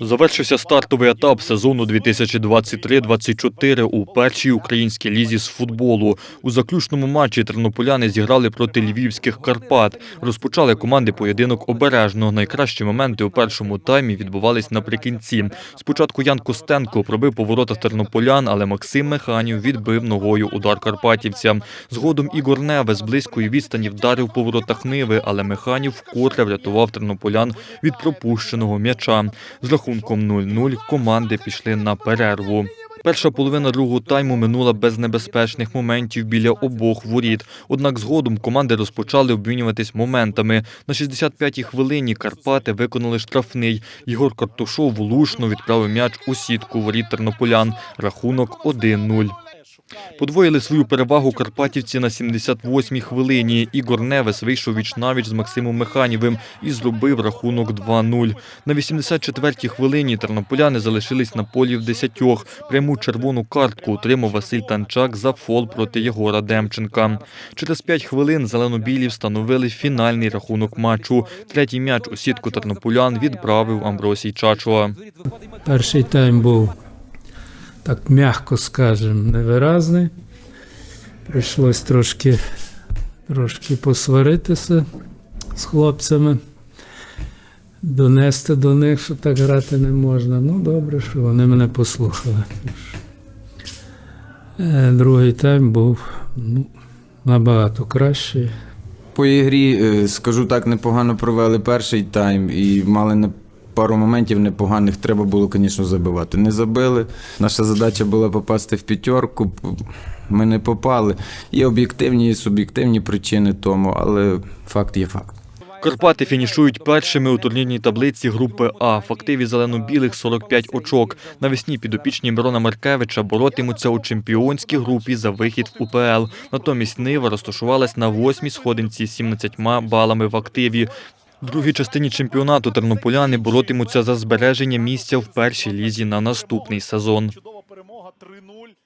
Завершився стартовий етап сезону 2023-24 у першій українській лізі з футболу. У заключному матчі тернополяни зіграли проти львівських Карпат. Розпочали команди поєдинок обережно. Найкращі моменти у першому таймі відбувались наприкінці. Спочатку Ян Костенко пробив по воротах тернополян, але Максим Механів відбив ногою удар карпатівця. Згодом Ігор Неве з близької відстані вдарив по воротах Ниви, але Механів вкотре врятував тернополян від пропущеного м'яча. З рахунком 0-0 команди пішли на перерву. Перша половина другого тайму минула без небезпечних моментів біля обох воріт. Однак згодом команди розпочали обмінюватись моментами. На 65-й хвилині Карпати виконали штрафний. Єгор Картушов влучно відправив м'яч у сітку воріт тернополян. Рахунок 1-0. Подвоїли свою перевагу карпатівці на 78-й хвилині. Ігор Невес вийшов віч-навіч з Максимом Механівим і зробив рахунок 2-0. На 84-й хвилині тернополяни залишились на полі в десятьох. Пряму червону картку отримав Василь Танчак за фол проти Єгора Демченка. Через 5 хвилин зелено-білі встановили фінальний рахунок матчу. Третій м'яч у сітку тернополян відправив Амбросій Чачуа. Перший тайм був, так м'яко скажемо, невиразний. Прийшлось трошки, трошки посваритися з хлопцями, донести до них, що так грати не можна. Ну, добре, що вони мене послухали. Е, Другий тайм був ну, набагато кращий. По ігрі, е, скажу так, непогано провели перший тайм і мали пару моментів непоганих. Треба було, звісно, забивати. Не забили. Наша задача була попасти в п'ятерку. Ми не попали. Є об'єктивні і суб'єктивні причини тому, але факт є факт. Карпати фінішують першими у турнірній таблиці групи А. В активі зелено-білих 45 очок. Навесні підопічні Мирона Маркевича боротимуться у чемпіонській групі за вихід в УПЛ. Натомість Нива розташувалась на восьмій сходинці з 17 балами в активі. Другій частині чемпіонату тернополяни боротимуться за збереження місця в першій лізі на наступний сезон. чудова перемога 3-0.